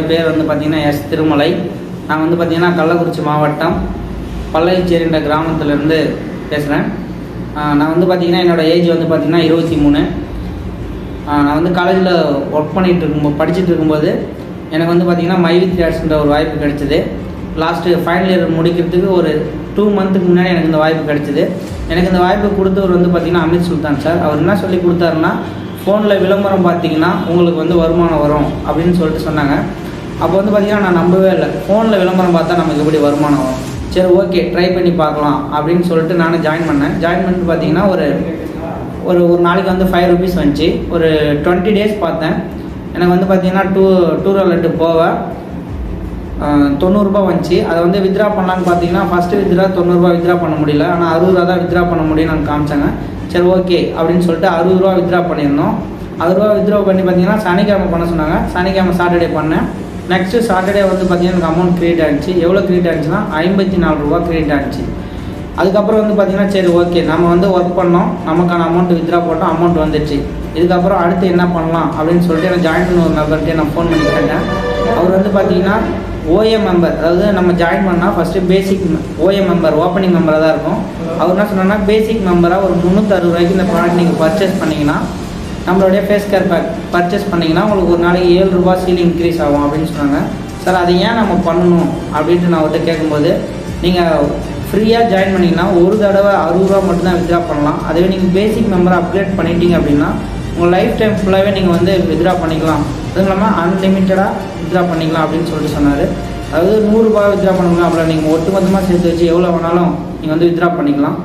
என்னோடய பேர் வந்து பார்த்திங்கன்னா எஸ் திருமலை. நான் வந்து பார்த்திங்கன்னா கள்ளக்குறிச்சி மாவட்டம் பல்லைச்சேரின்ற கிராமத்துலேருந்து பேசுகிறேன் நான் வந்து பார்த்திங்கன்னா என்னோடய ஏஜ் வந்து பார்த்திங்கன்னா இருபத்தி மூணு. நான் வந்து காலேஜில் ஒர்க் பண்ணிகிட்டு இருக்கும்போது படிச்சுட்டு இருக்கும்போது எனக்கு வந்து பார்த்திங்கன்னா மைவி த்ரேட்ஸ்ன்ற ஒரு வாய்ப்பு கிடச்சிது. லாஸ்ட்டு ஃபைனல் இயர் முடிக்கிறதுக்கு ஒரு டூ மந்த்துக்கு முன்னாடி எனக்கு இந்த வாய்ப்பு கிடைச்சிது. எனக்கு இந்த வாய்ப்பு கொடுத்தவர் வந்து பார்த்திங்கன்னா அமித் சுல்தான் சார். அவர் என்ன சொல்லி கொடுத்தாருன்னா ஃபோனில் விளம்பரம் பார்த்தீங்கன்னா உங்களுக்கு வந்து வருமானம் வரும் அப்படின்னு சொல்லிட்டு சொன்னாங்க. அப்போ வந்து பார்த்தீங்கன்னா நான் நம்பவே இல்லை. ஃபோனில் விளம்பரம் பார்த்தா நமக்கு எப்படி வருமானம் வரும்? சரி ஓகே ட்ரை பண்ணி பார்க்கலாம் அப்படின்னு சொல்லிட்டு நானும் ஜாயின் பண்ணேன். ஜாயின் பண்ணிட்டு பார்த்தீங்கன்னா ஒரு ஒரு ஒரு நாளைக்கு வந்து ஃபைவ் ருபீஸ் வந்துச்சு. ஒரு டுவெண்ட்டி டேஸ் பார்த்தேன். எனக்கு வந்து பார்த்தீங்கன்னா டூ டூர் அலர்ட்டு போக தொண்ணூறுரூபா வந்துச்சு. அதை வந்து வித்ரா பண்ணலான்னு பார்த்தீங்கன்னா ஃபஸ்ட்டு வித்ரா தொண்ணூறுரூவா வித்ரா பண்ண முடியல. ஆனால் அறுபது ரூபா தான் வித்ரா பண்ண முடியும்னு நான் காமிச்சாங்க. சரி ஓகே அப்படின்னு சொல்லிட்டு அறுபது ரூபா வித்ரா பண்ணியிருந்தோம். அறுபது ரூபா வித்ரா பண்ணி பார்த்தீங்கன்னா சனிக்கிழமை பண்ண சொன்னாங்க. சனிக்கிழமை சாட்டர்டே பண்ணேன். நெக்ஸ்ட்டு சாட்டர்டே வந்து பார்த்தீங்கன்னா எனக்கு அமௌண்ட் க்ரியேட் ஆகிடுச்சு எவ்வளோ க்ரியேட் ஆகிடுச்சுன்னா ஐம்பத்தி நாலு ரூபா க்ரியேட் ஆகிடுச்சு அதுக்கப்புறம் வந்து பார்த்தீங்கன்னா சரி ஓகே நம்ம வந்து ஒர்க் பண்ணோம். நமக்கான அமௌண்ட் வித்ரா போட்டோம். அமௌண்ட் வந்துடுச்சு இதுக்கப்புறம் அடுத்து என்ன பண்ணலாம் அப்படின்னு சொல்லிட்டு எனக்கு ஜாயின் பண்ண ஒரு நபர்கிட்ட நான் ஃபோன் பண்ணி கேட்டேன். அவர் வந்து பார்த்தீங்கன்னா ஓஎம் மெம்பர் அதாவது நம்ம ஜாயின் பண்ணால் first basic OM member opening மெம்பராக தான் இருக்கும். அவர் என்ன சொன்னாங்கன்னா பேசிக் மெம்பராக ஒரு முந்நூற்றறுபது ரூபாய்க்கு இந்த ப்ராடக்ட் நீங்கள் பர்ச்சேஸ் பண்ணிங்கன்னா நம்மளுடைய ஃபேஸ் கேர் பேக் பர்ச்சேஸ் பண்ணிங்கன்னா உங்களுக்கு ஒரு நாளைக்கு ஏழு ரூபா சீல் இன்க்ரீஸ் ஆகும் அப்படின்னு சொன்னாங்க. சார் அதை ஏன் நம்ம பண்ணணும் அப்படின்ட்டு நான் அவர்கிட்ட கேட்கும்போது நீங்கள் ஃப்ரீயாக ஜாயின் பண்ணிங்கன்னா ஒரு தடவை அறுபது ரூபா மட்டும்தான் வித்ரா பண்ணலாம். அதுவே நீங்கள் பேசிக் மெம்பரை அப்கிரேட் பண்ணிட்டீங்க அப்படின்னா உங்கள் லைஃப் டைம் ஃபுல்லாகவே நீங்கள் வந்து வித்ரா பண்ணிக்கலாம். அதுவும் இல்லாமல் அன்லிமிட்டடாக வித்ரா பண்ணிக்கலாம் அப்படின்னு சொல்லிட்டு சொன்னார். அதாவது நூறுரூபா வித்ரா பண்ணுங்க அப்புறம் நீங்கள் ஒட்டு மொத்தமாக சேர்த்து வச்சு எவ்வளோ வேணாலும் நீங்கள் வந்து வித்ரா பண்ணிக்கலாம்.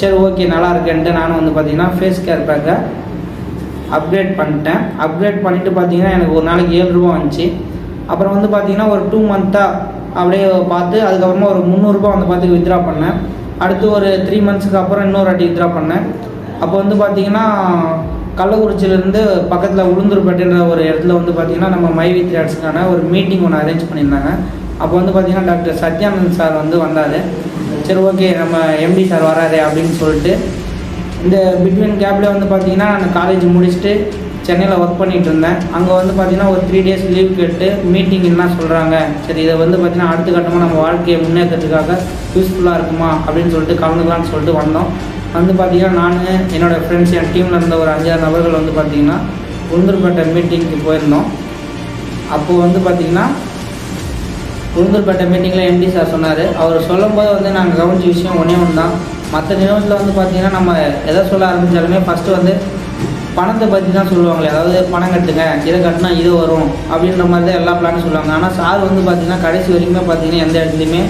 சரி ஓகே நல்லா இருக்கேன்ட்டு நானும் வந்து பார்த்தீங்கன்னா ஃபேஸ் கேர் பேக்கை அப்கிரேட் பண்ணிட்டேன். அப்கிரேட் பண்ணிவிட்டு பார்த்தீங்கன்னா எனக்கு ஒரு நாளைக்கு ஏழு ரூபா வந்துச்சு. அப்புறம் வந்து பார்த்தீங்கன்னா ஒரு டூ மந்த்தாக அப்படியே பார்த்து அதுக்கப்புறமா ஒரு முந்நூறுரூபா வந்து பார்த்து வித்ரா பண்ணேன். அடுத்து ஒரு த்ரீ மந்த்ஸுக்கு அப்புறம் இன்னொரு வாட்டி வித்ரா பண்ணேன். அப்போ வந்து பார்த்தீங்கன்னா கள்ளக்குறிச்சியிலேருந்து பக்கத்தில் உளுந்தூர்பேட்டைன்ற ஒரு இடத்துல வந்து பார்த்திங்கன்னா நம்ம மை வித் ஒரு மீட்டிங் ஒன்று அரேஞ்ச் பண்ணியிருந்தாங்க. அப்போ வந்து பார்த்திங்கன்னா டாக்டர் சத்யானந்த் சார் வந்து வந்தார். சரி ஓகே நம்ம எம்டி சார் வராரு அப்படின்னு சொல்லிட்டு இந்த பிட்வீன் கேப்பில் வந்து பார்த்திங்கன்னா நான் காலேஜ் முடிச்சுட்டு சென்னையில் ஒர்க் பண்ணிகிட்டு இருந்தேன். அங்கே வந்து பார்த்திங்கன்னா ஒரு த்ரீ டேஸ் லீவ் கேட்டு மீட்டிங் என்ன சொல்கிறாங்க சரி இதை வந்து பார்த்திங்கன்னா அடுத்த கட்டமாக நம்ம வாழ்க்கையை முன்னேற்றத்துக்காக யூஸ்ஃபுல்லாக இருக்குமா அப்படின்னு சொல்லிட்டு கலந்துக்கலாம்னு சொல்லிட்டு வந்தோம். வந்து பார்த்திங்கன்னா நான் என்னோடய ஃப்ரெண்ட்ஸ் என் டீமில் இருந்த ஒரு அஞ்சாறு நபர்கள் வந்து பார்த்திங்கன்னா உளுந்தூர்பேட்டை மீட்டிங்க்கு போயிருந்தோம். அப்போது வந்து பார்த்திங்கன்னா உளுந்தூர்பேட்டை மீட்டிங்கில் எம்டி சார் சொன்னார். அவர் சொல்லும்போது வந்து நாங்கள் கவனிச்ச விஷயம் ஒன்றே ஒன்று தான் மற்ற நிறுவனத்தில் வந்து பார்த்திங்கன்னா நம்ம எதை சொல்ல ஆரம்பித்தாலுமே ஃபஸ்ட்டு வந்து பணத்தை பற்றி தான் சொல்லுவாங்களே அதாவது பணம் கட்டுங்க இதை கட்டினா இது வரும் அப்படின்ற மாதிரி தான் எல்லா பிளானும் சொல்லுவாங்க. ஆனால் சார் வந்து பார்த்திங்கன்னா கடைசி வரைக்குமே பார்த்திங்கன்னா எந்த இடத்துலையுமே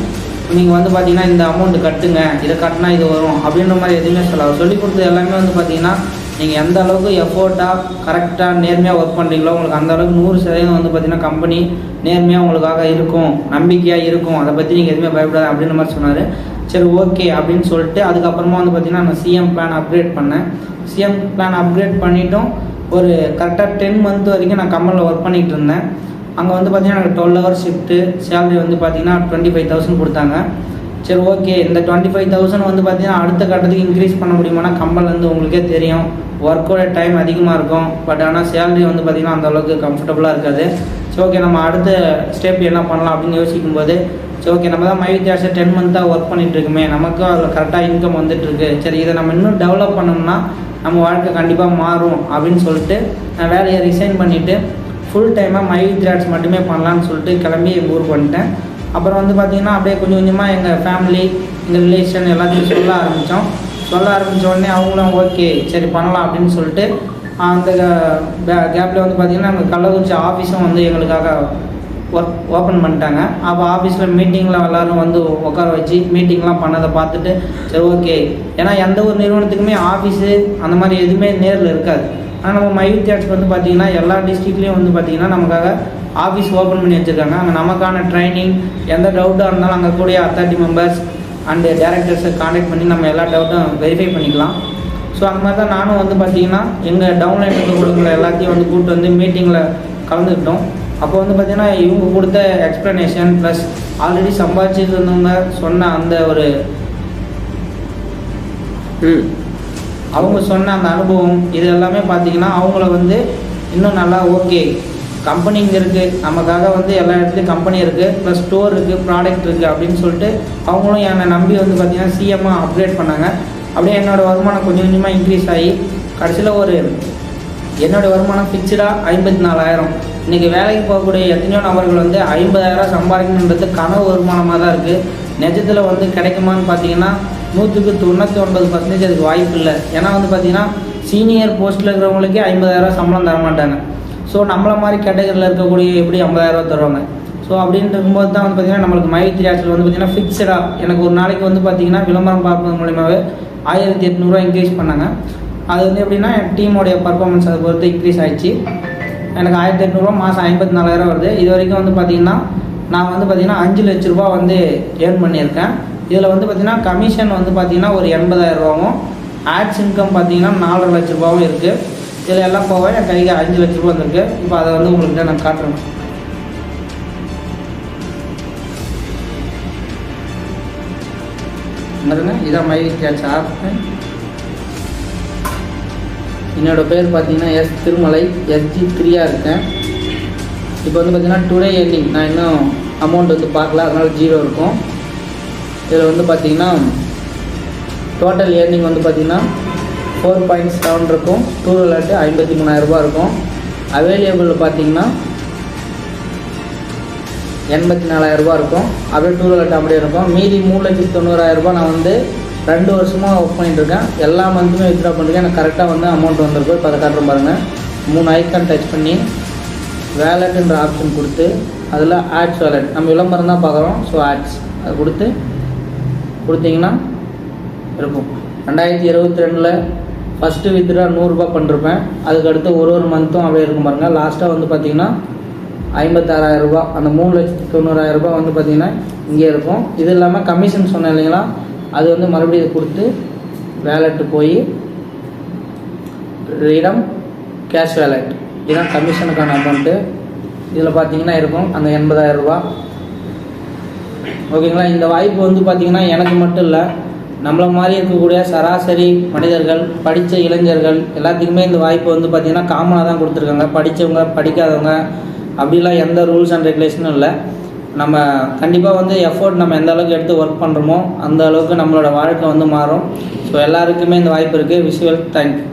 நீங்கள் வந்து பார்த்தீங்கன்னா இந்த அமௌண்ட்டு கட்டுங்க இதை கட்டினா இது வரும் அப்படின்ற மாதிரி எதுவுமே சொல்லாது சொல்லிக் கொடுத்தது எல்லாமே வந்து பார்த்தீங்கன்னா நீங்கள் எந்த அளவுக்கு எஃபோர்ட்டாக கரெக்டாக நேர்மையாக ஒர்க் பண்ணுறீங்களோ உங்களுக்கு அந்த அளவுக்கு நூறு சதவீதம் வந்து பார்த்தீங்கன்னா கம்பெனி நேர்மையாக உங்களுக்காக இருக்கும் நம்பிக்கையாக இருக்கும். அதை பற்றி நீங்கள் எதுவுமே பயப்படாது அப்படின்ற மாதிரி சொன்னார். சரி ஓகே அப்படின்னு சொல்லிட்டு அதுக்கப்புறமா வந்து பார்த்தீங்கன்னா நான் சிஎம் பிளான் அப்கிரேட் பண்ணேன். சிஎம் பிளான் அப்கிரேட் பண்ணிவிட்டும் ஒரு கரெக்டாக டென் மந்த் வரைக்கும் நான் கம்பெனியில் ஒர்க் பண்ணிகிட்டு இருந்தேன். அங்கே வந்து பார்த்தீங்கன்னா எனக்கு டுவெல் ஹவர் ஷிஃப்ட்டு சேலரி வந்து பார்த்தீங்கன்னா டுவெண்ட்டி ஃபைவ் தௌசண்ட் கொடுத்தாங்க. சரி ஓகே இந்த டுவெண்ட்டி ஃபைவ் தௌசண்ட் வந்து பார்த்தீங்கன்னா அடுத்த கட்டத்துக்கு இன்க்ரீஸ் பண்ண முடியுமானா கம்பெனிலேருந்து உங்களுக்கே தெரியும். ஒர்க்கோட டைம் அதிகமாக இருக்கும். பட் ஆனால் சேலரி வந்து பார்த்திங்கன்னா அந்த அளவுக்கு கம்ஃபர்டபுளாக இருக்காது. சரி ஓகே நம்ம அடுத்த ஸ்டெப் என்ன பண்ணலாம் அப்படின்னு யோசிக்கும் போது சரி ஓகே நம்ம தான் மை வித்தியாசம் டென் மந்த்தாக ஒர்க் பண்ணிகிட்ருக்குமே இருக்குமே. நமக்கும் அதில் கரெக்டாக இன்கம் வந்துட்டுருக்கு. சரி இதை நம்ம இன்னும் டெவலப் பண்ணோம்னா நம்ம வாழ்க்கை கண்டிப்பாக மாறும் அப்படின்னு சொல்லிட்டு நான் வேலையை ரிசைன் பண்ணிவிட்டு ஃபுல் டைமாக மை வித் மட்டுமே பண்ணலான்னு சொல்லிட்டு கிளம்பி எங்கள் ஊருக்கு வந்துட்டேன். அப்புறம் வந்து பார்த்திங்கன்னா அப்படியே கொஞ்சம் கொஞ்சமாக எங்கள் ஃபேமிலி எங்கள் ரிலேஷன் எல்லாத்தையும் சொல்ல ஆரம்பித்தோம் சொல்ல ஆரம்பித்த உடனே அவங்களும் ஓகே சரி பண்ணலாம் அப்படின்னு சொல்லிட்டு அந்த கேப்பில் வந்து பார்த்திங்கன்னா எங்கள் கள்ளக்குறிச்சி ஆஃபீஸும் வந்து எங்களுக்காக ஒர்க் ஓப்பன் பண்ணிட்டாங்க. அப்போ ஆஃபீஸில் மீட்டிங்கில் எல்லோரும் வந்து உட்கார வச்சு மீட்டிங்லாம் பண்ணதை பார்த்துட்டு சரி ஓகே ஏன்னா எந்த ஒரு நிறுவனத்துக்குமே ஆஃபீஸு அந்த மாதிரி எதுவுமே நேரில் இருக்காது. ஆனால் நம்ம மைவித் தேட்ஸ் வந்து பார்த்திங்கன்னா எல்லா டிஸ்ட்ரிக்ட்லேயும் வந்து பார்த்திங்கன்னா நமக்காக ஆஃபீஸ் ஓப்பன் பண்ணி வச்சுருக்காங்க. அங்கே நமக்கான ட்ரைனிங் எந்த டவுட்டாக இருந்தாலும் அங்கே கூடிய அத்தாரிட்டி மெம்பர்ஸ் அண்டு டேரக்டர்ஸை காண்டாக்ட் பண்ணி நம்ம எல்லா டவுட்டும் வெரிஃபை பண்ணிக்கலாம். ஸோ அந்த மாதிரி தான் நானும் வந்து பார்த்திங்கன்னா எங்கள் டவுன்லைன் இருக்கக்கூடிய எல்லாத்தையும் வந்து கூப்பிட்டு வந்து மீட்டிங்கில் கலந்துக்கிட்டோம். அப்போ வந்து பார்த்திங்கன்னா இவங்க கொடுத்த எக்ஸ்ப்ளனேஷன் ப்ளஸ் ஆல்ரெடி சம்பாதிச்சிட்டு இருந்தவங்க சொன்ன அந்த ஒரு அவங்க சொன்ன அந்த அனுபவம் இது எல்லாமே பார்த்தீங்கன்னா அவங்கள வந்து இன்னும் நல்லா ஓகே கம்பெனிங்க இருக்குது நமக்காக வந்து எல்லா இடத்துலையும் கம்பெனி இருக்குது ப்ளஸ் ஸ்டோர் இருக்குது ப்ராடக்ட் இருக்குது அப்படின்னு சொல்லிட்டு அவங்களும் என்னை நம்பி வந்து பார்த்திங்கன்னா சிஎம்மாக அப்கிரேட் பண்ணாங்க. அப்படியே என்னோடய வருமானம் கொஞ்சம் கொஞ்சமாக இன்க்ரீஸ் ஆகி கடைசியில் ஒரு என்னோடய வருமானம் ஃபிக்ஸ்டாக ஐம்பத்தி நாலாயிரம். இன்றைக்கி வேலைக்கு போகக்கூடிய எத்தனையோ நபர்கள் வந்து ஐம்பதாயிரம் சம்பாதிக்கணுன்றது கனவு வருமானமாக தான் இருக்குது நிஜத்தில் வந்து கிடைக்குமான்னு பார்த்தீங்கன்னா நூற்றுக்கு தொண்ணூற்றி ஒன்பது பர்சன்டேஜ் அதுக்கு வாய்ப்பு இல்லை. ஏன்னா வந்து பார்த்தீங்கன்னா சீனியர் போஸ்ட்டில் இருக்கிறவங்களுக்கே ஐம்பதாயிரம் சம்பளம் தர மாட்டாங்க. ஸோ நம்மள மாதிரி கேட்டகரியில் இருக்கக்கூடிய எப்படி ஐம்பதாயிரரூவா தருவாங்க? ஸோ அப்படின்னு இருக்கும்போது தான் வந்து பார்த்தீங்கன்னா நம்மளுக்கு மை ஆட்சியில் வந்து பார்த்தீங்கன்னா ஃபிக்ஸடாக எனக்கு ஒரு நாளைக்கு வந்து பார்த்தீங்கன்னா விளம்பரம் பார்ப்பது மூலியமாகவே ஆயிரத்தி எட்நூறுவா இன்க்ரீஸ் பண்ணாங்க. அது வந்து எப்படின்னா என் டீமோடைய பர்ஃபார்மன்ஸ் அதை பொறுத்து இன்க்ரீஸ் ஆயிடுச்சு. எனக்கு ஆயிரத்தி எட்நூறுவா மாதம் ஐம்பத்தி நாலாயிரம் வருது. இது வரைக்கும் வந்து பார்த்திங்கன்னா நான் வந்து பார்த்திங்கன்னா அஞ்சு லட்ச ரூபா வந்து ஏர்ன் பண்ணியிருக்கேன். இதில் வந்து பார்த்திங்கன்னா கமிஷன் வந்து பார்த்தீங்கன்னா ஒரு எண்பதாயிரம் ரூபாவும் ஆட்ஸ் இன்கம் பார்த்தீங்கன்னா நாலரை லட்ச ரூபாவும் இருக்குது இதில் எல்லாம் போக என் கைக்கு அஞ்சு லட்ச ரூபா வந்திருக்கு. இப்போ அதை வந்து உங்களுக்கு நான் காட்டுறேன். பாருங்க இதான் மை கேட்ச் ஆப் என்னோடய பேர் பார்த்தீங்கன்னா எஸ் திருமலை எஸ்ஜி த்ரீயாக இருக்கேன். இப்போ வந்து பார்த்தீங்கன்னா டுடே எண்டிங் நான் இன்னும் அமௌண்ட் வந்து பார்க்கல அதனால் ஜீரோ இருக்கும். இதில் வந்து பார்த்தீங்கன்னா டோட்டல் ஏர்னிங் வந்து பார்த்தீங்கன்னா ஃபோர் பாயிண்ட் செவன் இருக்கும். டூ விளாட்டு ஐம்பத்தி மூணாயிரரூபா இருக்கும். அவைலபிள் பார்த்தீங்கன்னா எண்பத்தி நாலாயிரரூபா இருக்கும். அப்படியே டூ விளாட் அப்படியே இருக்கும். மீதி மூணு லட்சத்தி தொண்ணூறாயிரரூபா நான் வந்து ரெண்டு வருஷமாக ஒர்க் பண்ணிட்டுருக்கேன் எல்லா மந்த்துமே வித்ட்ரா பண்ணிருக்கேன் எனக்கு கரெக்டாக வந்து அமௌண்ட் வந்திருக்கு இப்போ அதை காட்டுற பாருங்கள் மூணு ஐக்கான் டச் பண்ணி வேலெட்டுன்ற ஆப்ஷன் கொடுத்து அதில் ஆட்ஸ் வேலட் நம்ம விளம்பரம் தான் பார்க்குறோம். ஸோ ஆட்ஸ் அதை கொடுத்து கொடுத்தீங்கன்னா இருக்கும். ரெண்டாயிரத்தி இருபத்தி ரெண்டில் ஃபஸ்ட்டு வித்ரா நூறுரூபா பண்ணிருப்பேன். அதுக்கடுத்து ஒரு ஒரு மந்த்தும் அப்படியே இருக்கும் பாருங்கள் லாஸ்ட்டாக வந்து பார்த்தீங்கன்னா ஐம்பத்தாறாயிரம் ரூபா அந்த மூணு லட்சத்து தொண்ணூறாயிரம் வந்து பார்த்தீங்கன்னா இங்கே இருக்கும். இது இல்லாமல் கமிஷன் சொன்னேன் இல்லைங்களா? அது வந்து மறுபடியும் கொடுத்து வேலெட்டு போய் இடம் கேஷ் வேலெட் இதுதான் கமிஷனுக்கான அமௌண்ட்டு இதில் பார்த்தீங்கன்னா இருக்கும். அந்த எண்பதாயிரம் ரூபா. ஓகேங்களா? இந்த வாய்ப்பு வந்து பார்த்திங்கன்னா எனக்கு மட்டும் இல்லை நம்மளை மாதிரி இருக்கக்கூடிய சராசரி மனிதர்கள் படித்த இளைஞர்கள் எல்லாத்துக்குமே இந்த வாய்ப்பு வந்து பார்த்திங்கன்னா காமனாக தான் கொடுத்துருக்காங்க. படித்தவங்க படிக்காதவங்க அப்படிலாம் எந்த ரூல்ஸ் அண்ட் ரெகுலேஷனும் இல்லை. நம்ம கண்டிப்பாக வந்து எஃபோர்ட் நம்ம எந்த அளவுக்கு எடுத்து ஒர்க் பண்ணுறோமோ அந்த அளவுக்கு நம்மளோட வாழ்க்கை வந்து மாறும். ஸோ எல்லாருக்குமே இந்த வாய்ப்பு இருக்குது விஷுவல் தேங்க்யூ